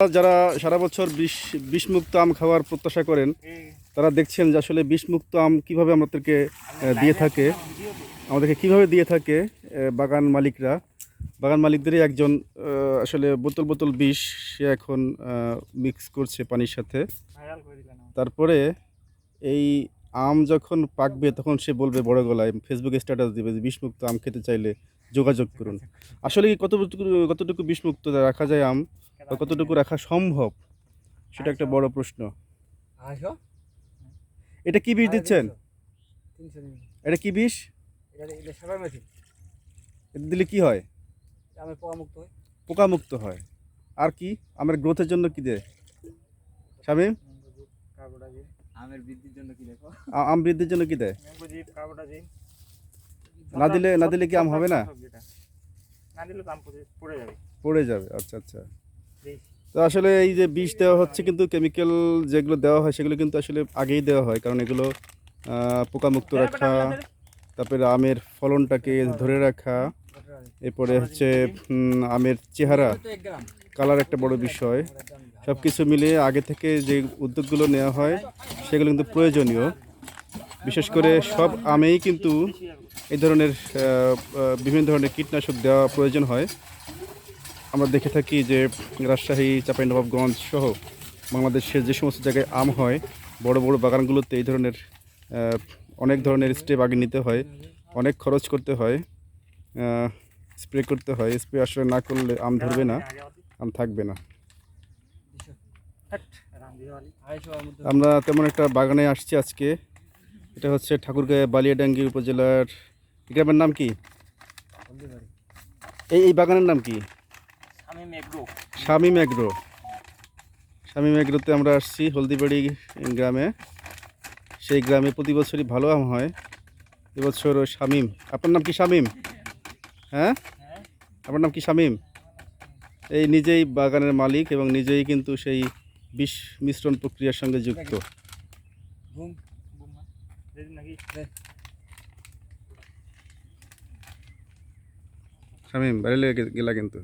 যারা সারা বছর বিষ বিষমুক্ত আম খাওয়ার প্রত্যাশা করেন তারা দেখছেন যে আসলে বিষমুক্ত আম কীভাবে আমাদেরকে দিয়ে থাকে আমাদেরকে কীভাবে দিয়ে থাকে বাগান মালিকরা। বাগান মালিকদেরই একজন আসলে বোতল বোতল বিষ সে এখন মিক্স করছে পানির সাথে। তারপরে এই আম যখন পাকবে তখন সে বলবে বড় গলায় ফেসবুকে স্ট্যাটাস দিবে যে বিষমুক্ত আম খেতে চাইলে যোগাযোগ করুন। আসলে কতটুকু কতটুকু বিষমুক্ত রাখা যায় আম? বা কতটুকু রাখা সম্ভব সেটা একটা বড় প্রশ্ন এটা কি বিষ দিচ্ছেন এটা কি বিষ দিলে কি হয় আমি পোকা মুক্ত পোকামুক্ত হয় আর কি আমের গ্রোথের জন্য কি দেয় শামিম আমের বৃদ্ধির জন্য কি দেখো আম বৃদ্ধির জন্য কি দেয় না দিলে না দিলে কি আম হবে না না দিলে আম পড়ে যাবে পড়ে যাবে আচ্ছা আচ্ছা। তো আসলে এই যে বিষ দেওয়া হচ্ছে কিন্তু কেমিক্যাল যেগুলো দেওয়া হয় সেগুলো কিন্তু আসলে আগেই দেওয়া হয়। কারণ এগুলো পোকামুক্ত রাখা তারপরে আমের ফলনটাকে ধরে রাখা। এরপরে হচ্ছে আমের চেহারা। কালার একটা বড় বিষয়। সব কিছু মিলিয়ে আগে থেকে যে উদ্যোগগুলো নেওয়া হয় সেগুলো কিন্তু প্রয়োজনীয়। বিশেষ করে সব আমেই কিন্তু এই ধরনের বিভিন্ন ধরনের কীটনাশক দেওয়া প্রয়োজন হয়। আমরা দেখে থাকি যে রাজশাহী, চাঁপাইনবাবগঞ্জ সহ বাংলাদেশের যে সমস্ত জায়গায় আম হয়, বড় বড় বাগানগুলোতে এই ধরনের অনেক ধরনের স্টেপ আগে নিতে হয়, অনেক খরচ করতে হয় স্প্রে করতে হয়। স্প্রে আসলে না করলে আম ধরবে না, আম থাকবে না। আমরা তেমন একটা বাগানে আসছি আজকে। এটা হচ্ছে ঠাকুরগাঁও বালিয়াডাঙ্গি উপজেলার গ্রামের নাম কি? এই এই বাগানের নাম কি? শামীম এগ্রো। শামীম এগ্রোতে আমরা আসছি হলদিবাড়ি গ্রামে। সেই গ্রামে প্রতি বছরই ভালো আম হয়। এবছর শামীম। আপনার নাম কি শামীম? হ্যাঁ? আপনার নাম কি শামীম? এই নিজেই বাগানের মালিক এবং নিজেই কিন্তু সেই বিষ মিশ্রণ প্রক্রিয়ার সঙ্গে যুক্ত। শামীম বাইরে লেগে গেলা কিন্তু।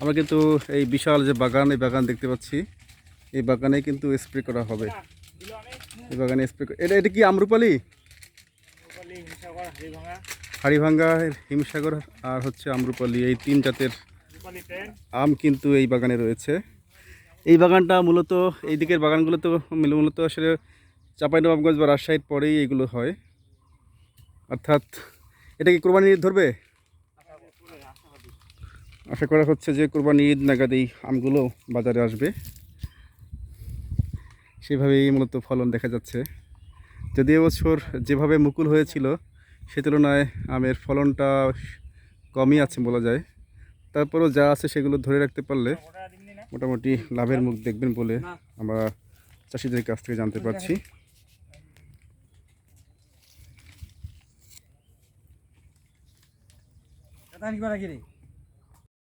আমরা কিন্তু এই বিশাল যে বাগান এই বাগান দেখতে পাচ্ছি। এই বাগানে কিন্তু স্প্রে করা হবে। এই বাগানে স্প্রে এটা এটা কি আমরুপালি? হাড়িভাঙ্গা হিমসাগর আর হচ্ছে আমরুপালি এই তিন জাতের আম কিন্তু এই বাগানে রয়েছে। এই বাগানটা মূলত এই দিকের বাগানগুলো তো মিল- মূলত আসলে চাঁপাইনবাবগঞ্জ বা রাজশাহীর পরেই এগুলো হয়। অর্থাৎ এটা কি কোরবানি ঈদ ধরবে? আশা করা হচ্ছে যে কোরবানি ঈদ নাগাদ এই আমগুলো বাজারে আসবে। সেভাবেই মূলত ফলন দেখা যাচ্ছে। যদি এবছর যেভাবে মুকুল হয়েছিল, সে তুলনায় আমের ফলনটা কমই আছে বলা যায়। তারপরও যা আছে সেগুলো ধরে রাখতে পারলে মোটামুটি লাভের মুখ দেখবেন বলে আমরা চাষিদের কাছ থেকে জানতে পারছি। কি করা কি রে?